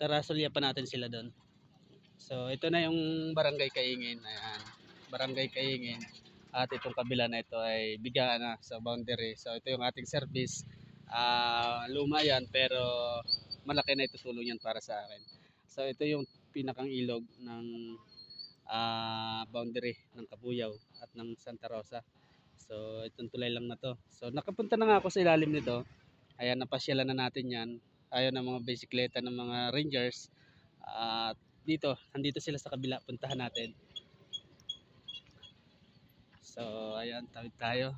Tara, sulyapan natin sila doon. So, ito na yung barangay Kaingin. Ayan. Barangay Kaingin. At itong kabila na ito ay bigaan na sa boundary. So, ito yung ating service. Ah, luma yan, pero malaki na itutulong yan para sa akin. So, ito yung pinakang ilog ng ah, boundary ng Kabuyaw at ng Santa Rosa. So, itong tulay lang na to. So, nakapunta na nga ako sa ilalim nito. Ayan, napasyalan na natin yan. Ayaw ng mga bisikleta ng mga rangers. At dito, nandito sila sa kabila. Puntahan natin. So, ayan, tawid tayo.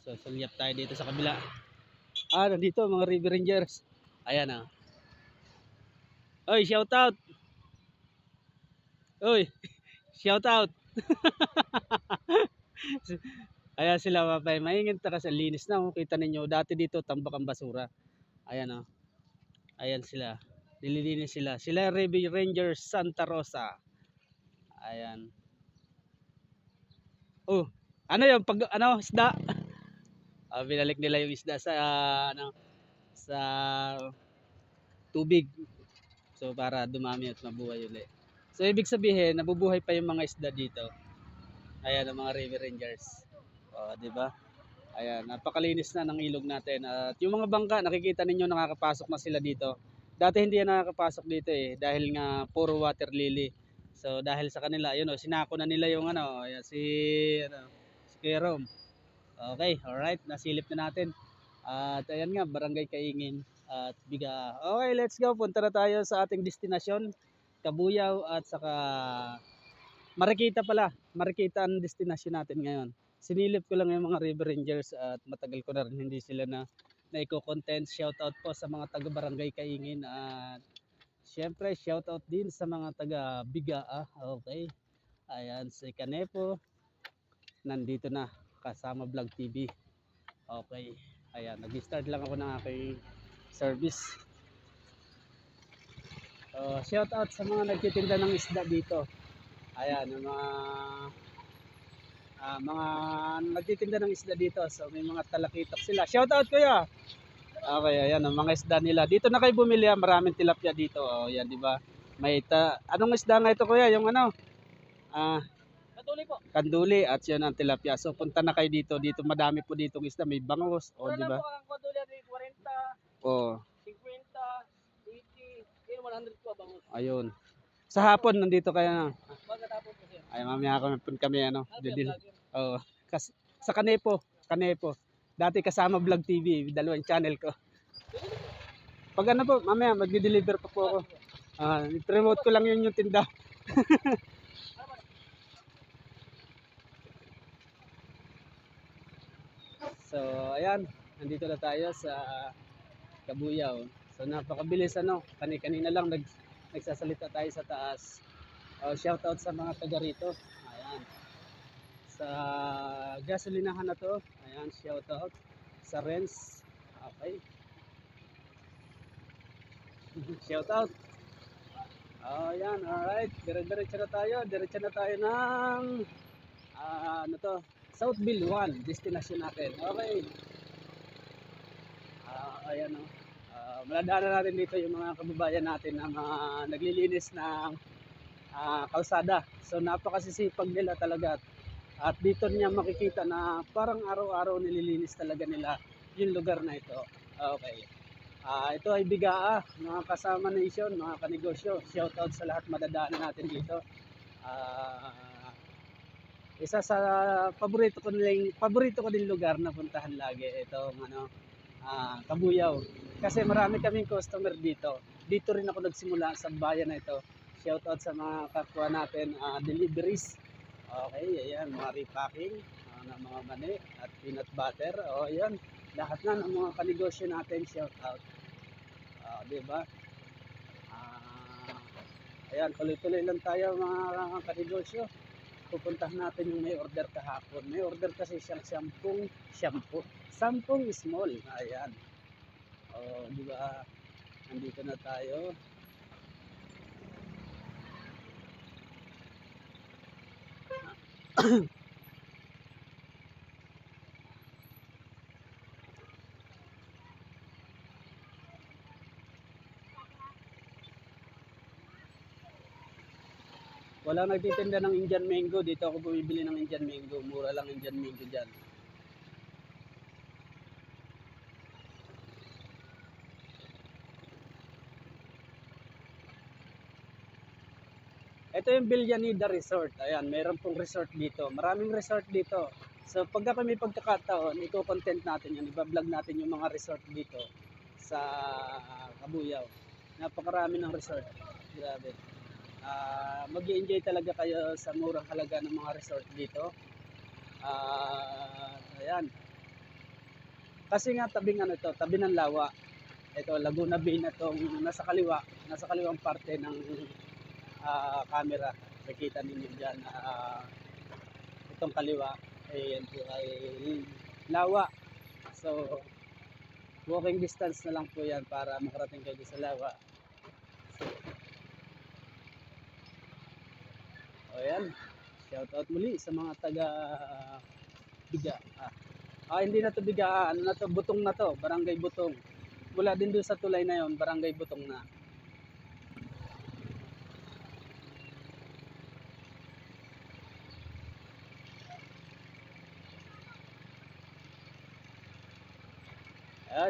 So, sulyap tayo dito sa kabila. Ah, nandito mga River Rangers. Ayan ah. Oy, shout out. Oy, shout out. Ayan sila mapay. Maingin taka sa linis na. Oh. Kita ninyo, dati dito tambak ang basura. Ayan oh. Ayan sila. Nililinis sila. Sila River Rangers Santa Rosa. Ayan. Oh, ano yung pag ano isda? Ah, binalik nila yung isda sa ah, ano sa tubig. So para dumami at mabuhay ulit. So ibig sabihin, nabubuhay pa yung mga isda dito. Ayan ang mga river rangers. Oh, di ba? Ayan, napakalinis na ng ilog natin. At yung mga bangka, nakikita ninyo nakakapasok na sila dito. Dati hindi yan nakakapasok dito eh dahil nga puro water lily. So dahil sa kanila, yun oh, sinako na nila yung ano, ayan, si ano, si Kuya Rom. Okay, alright, nasilip na natin. At ayan nga, Barangay Kaingin at Biga. Okay, let's go. Punta na tayo sa ating destinasyon, Kabuyaw at saka Marikita pala. Marikita ang destinasyon natin ngayon. Sinilip ko lang yung mga River Rangers at matagal ko na rin hindi sila na naiko-content. Shout out po sa mga taga Barangay Kaingin at syempre shout out din sa mga taga Bigaa. Okay. Ayan si Kanepo. Nandito na kasama Vlog TV. Okay. Ayan, nag-start lang ako ng aking service. So, shout out sa mga nagtitinda ng isda dito. Ayan, yung mga ah, mga nagtitinda ng isda dito. So, may mga talakitok sila. Shout out kuya. Okay, ayan, ang mga isda nila. Dito na kayo bumili, ah, maraming tilapia dito. Oh, yan, di ba? May ta Anong isda nga ito kuya? Yung ano? Ah, Katuloy po. kanduli at yan ang tilapia. So punta na kayo dito. Dito madami po ditong isda. May bangos. O, Ano di ba? ang katuloy ay 40, O, 50, 80, yun 100 po bangus. ayun. Sa hapon, nandito kayo na. Ay, mamaya kami, kami ano. Ah, Didil. Oo. Kas sa Kanepo. Kanepo. Dati kasama Vlog TV. Dalawang channel ko. Pag ano po, mamaya magdi-deliver pa po ako. Ah, promote ko lang yun yung tinda. so, ayan. Nandito na tayo sa Kabuyaw. So, napakabilis ano. Kani-kanina lang nag, nagsasalita tayo sa taas. Oh, shout out sa mga taga rito. Ayan. Sa gasolinahan na to. Ayan, shout out. Sa Renz. Okay. shout out. Oh, yan, alright. Dire-diretso na tayo. Diretso na tayo ng ah, ano to? Southville 1, destination natin. Okay. Ah, ayan oh. Ah, maladaanan natin dito yung mga kababayan natin na mga naglilinis ng ah, kalsada. So napakasisipag nila talaga. At dito niya makikita na parang araw-araw nililinis talaga nila yung lugar na ito. Okay. Ah, ito ay bigaa, mga kasama nation, mga kanegosyo. Shout out sa lahat madadaanan natin dito. Ah, isa sa paborito ko nilang paborito ko din lugar na puntahan lagi itong ano ah, Kabuyaw. Kasi marami kaming customer dito. Dito rin ako nagsimula sa bayan na ito. Shout out sa mga kapwa natin ah, deliveries. Okay, ayan, mga repacking ah, ng mga mani at peanut butter. O, ayan, lahat na ng mga kanegosyo natin, shout out. Ah, di ba? Ah, ayan, tuloy-tuloy lang tayo mga kanegosyo. Pupuntahan natin yung may order kahapon. May order kasi siyang sampung shampoo. Sampung small. Ayan. O, di ba? Nandito na tayo. Wala nagtitinda ng Indian mango. Dito ako bumibili ng Indian mango. Mura lang Indian mango dyan. Ito yung Villanida Resort. Ayan, meron pong resort dito. Maraming resort dito. So pagka kami pagkakataon, iko-content natin yan. Iba-vlog natin yung mga resort dito sa Kabuyaw. Napakarami ng resort. Grabe. Ah, mag enjoy talaga kayo sa murang halaga ng mga resort dito. Ah, ayan. Kasi nga tabing ano to, tabi ng lawa. Ito Laguna Bay na tong nasa kaliwa, nasa kaliwang parte ng ah, camera. Nakita ninyo diyan itong kaliwa ayan po ay lawa. So walking distance na lang po 'yan para makarating kayo sa lawa. O yan. Shout out muli sa mga taga Biga. Ah. ah, hindi na to Biga, ano na to, Butong na to, Barangay Butong. Mula din doon sa tulay na yon, Barangay Butong na.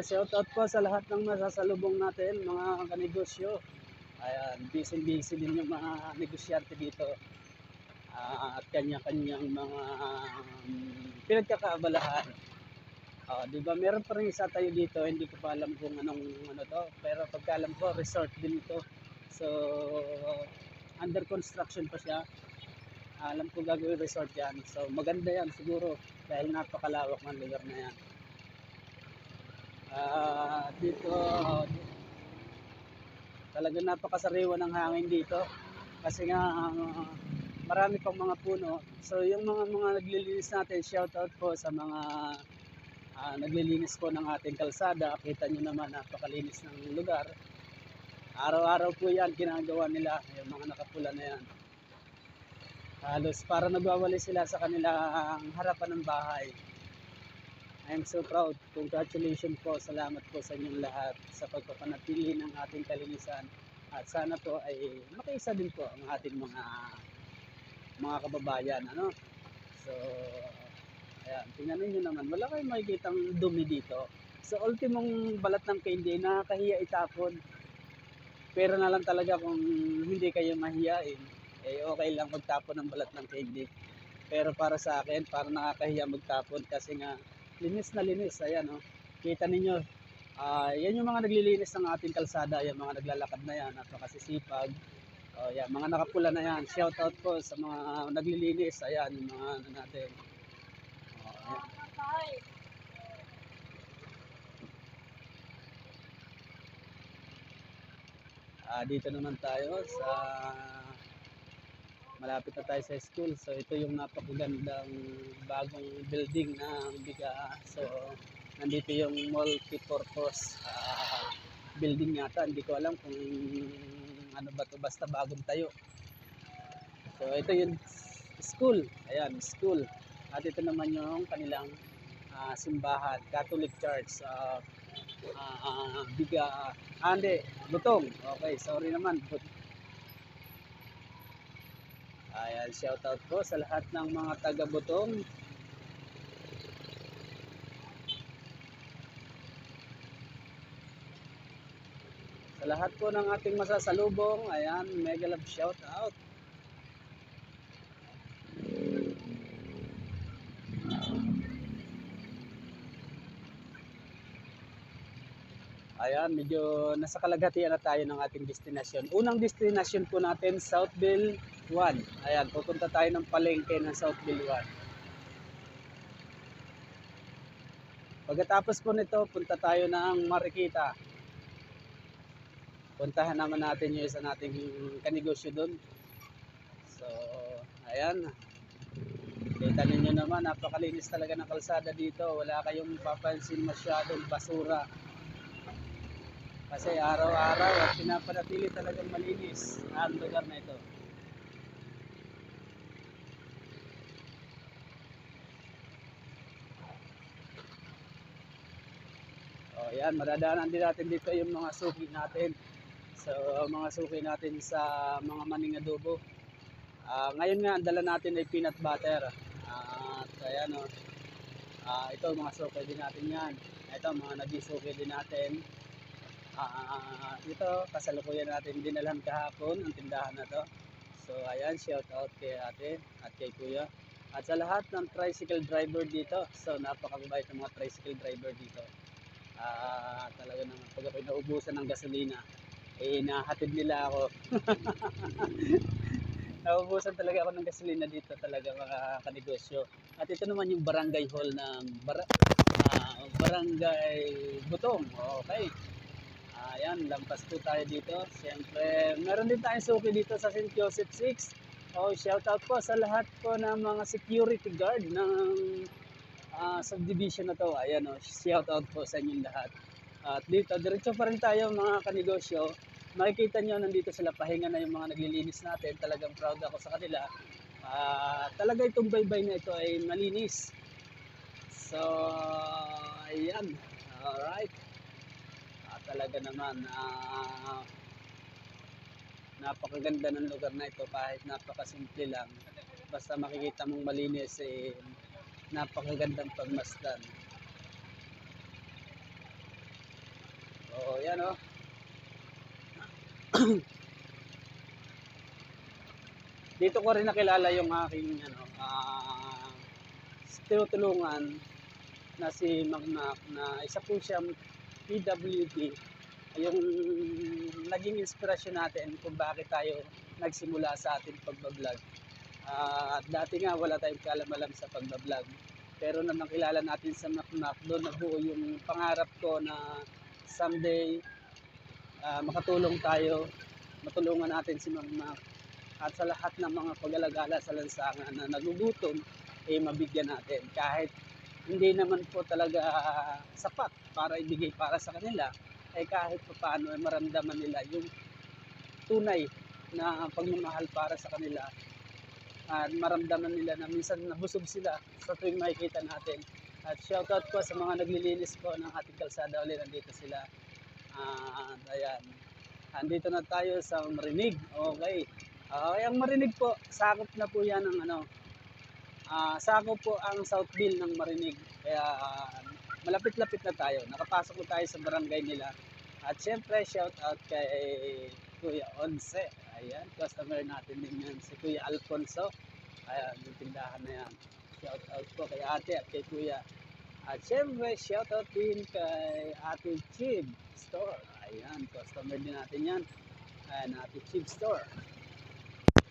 Shout out po sa lahat ng masasalubong natin, mga kanegosyo. Ayan, busy-busy din yung mga negosyante dito. Ah, at kanya-kanyang mga um, pinagkakaabalahan. Ah, 'di ba? Meron pa rin isa tayo dito, hindi ko pa alam kung anong ano to, pero pagka alam ko resort din ito. So under construction pa siya. Alam ko gagawin resort yan. So maganda yan siguro dahil napakalawak ng lugar na yan. Ah, dito talaga napakasariwa ng hangin dito kasi nga ah, marami pang mga puno. So yung mga mga naglilinis natin, shout out po sa mga ah, naglilinis po ng ating kalsada. Kita nyo naman napakalinis ng lugar. Araw-araw po yan ginagawa nila, yung mga nakapula na yan. Halos para nagwawali sila sa kanilang harapan ng bahay. I'm so proud. Congratulations po. Salamat po sa inyong lahat sa pagpapanatili ng ating kalinisan. At sana po ay makiisa din po ang ating mga mga kababayan. Ano? So, ayan. Tingnan ninyo naman. Wala kayong makikitang dumi dito. So, ultimong balat ng candy, nakakahiya itapon. Pero na lang talaga kung hindi kayo mahiyain, eh okay lang magtapon ng balat ng candy. Pero para sa akin, para nakakahiya magtapon kasi nga linis na linis. Ayan, oh. Kita ninyo, ah yan yung mga naglilinis ng ating kalsada, yung mga naglalakad na yan, napakasisipag. Oh, yan, mga nakapula na yan. Shout out po sa mga naglilinis. Ayan, yung mga ano natin. Oh, ayan. Ah, dito naman tayo sa malapit na tayo sa school. So ito yung napakagandang bagong building ng Biga. So nandito yung multi-purpose ah, building yata. Hindi ko alam kung ano ba to basta bagong tayo. So ito yung school. Ayan, school. At ito naman yung kanilang ah, simbahan, Catholic Church. Uh, ah, Biga, ah, hindi, Butong. Okay, sorry naman. But, Ayan, shout out po sa lahat ng mga taga Butong. Sa lahat po ng ating masasalubong, ayan, mega love shout out. Ayan, medyo nasa kalagatian na tayo ng ating destination. Unang destination po natin, Southville 1. Ayan, pupunta tayo ng palengke ng Southville 1. Pagkatapos po nito, punta tayo ng Marikita. Puntahan naman natin yung isa nating kanegosyo doon. So, ayan. Kita ninyo naman, napakalinis talaga ng kalsada dito. Wala kayong papansin masyadong basura. Kasi araw-araw at pinapanatili talagang malinis ang lugar na ito. O yan, madadaanan din natin dito yung mga suki natin. So, mga suki natin sa mga maning adobo. Ah, ngayon nga, ang dala natin ay peanut butter. Ah, at ayan o. Ah, ito, mga suki din natin yan. Ito, mga nabisuki din natin. Ah, ito, kasalukuyan natin dinalhan kahapon ang tindahan na to. So, ayan, shout out kay ate at kay kuya. At sa lahat ng tricycle driver dito. So, napakabait ng mga tricycle driver dito. Ah, talaga naman, pag ako'y naubusan ng gasolina, eh, nahatid nila ako. Naubusan talaga ako ng gasolina dito talaga mga kanegosyo. At ito naman yung barangay hall ng bara, ah, barangay Butong. Okay. Ayan, lampas po tayo dito. Siyempre, meron din tayong suki dito sa St. Joseph 6. Oh, shout out po sa lahat po ng mga security guard ng ah, subdivision na to. Ayan oh, shout out po sa inyong lahat. At dito, diretso pa rin tayo mga kanegosyo makikita nyo nandito sila pahinga na yung mga naglilinis natin. Talagang proud ako sa kanila. Ah, talaga itong baybay na ito ay malinis. So, ayan. Alright. Ah, talaga naman, ah, napakaganda ng lugar na ito kahit napakasimple lang. Basta makikita mong malinis, eh, napakagandang pagmasdan. Oo, yan oh. dito ko rin nakilala yung aking ano, ah tinutulungan na si Magmac na isa po siyang PWD yung naging inspirasyon natin kung bakit tayo nagsimula sa ating pagbablog. At dati nga wala tayong kalamalam sa pagbablog. Pero nang nakilala natin sa Macmac, doon nabuo yung pangarap ko na someday ah, makatulong tayo, matulungan natin si Mama at sa lahat ng mga pag-alagala sa lansangan na nagugutom, eh mabigyan natin. Kahit hindi naman po talaga sapat para ibigay para sa kanila, eh kahit pa paano eh, maramdaman nila yung tunay na pagmamahal para sa kanila at maramdaman nila na minsan nabusog sila sa tuwing makikita natin. At shoutout po sa mga naglilinis po ng ating kalsada ulit, nandito sila. Ah, ayan. Andito na tayo sa Marinig. Okay. Okay, ang Marinig po, sakop na po yan ng ano, ah sakop po ang Southville ng Marinig. Kaya ah, malapit-lapit na tayo. Nakapasok na tayo sa barangay nila. At syempre, shout out kay Kuya Onse. Ayan, customer natin din yan. Si Kuya Alfonso. Ayan, yung tindahan na yan. Shout out po kay ate at kay Kuya. At syempre, shout out din kay Ate Chib Store. Ayan, customer din natin yan. Ayan, Ate Chib Store.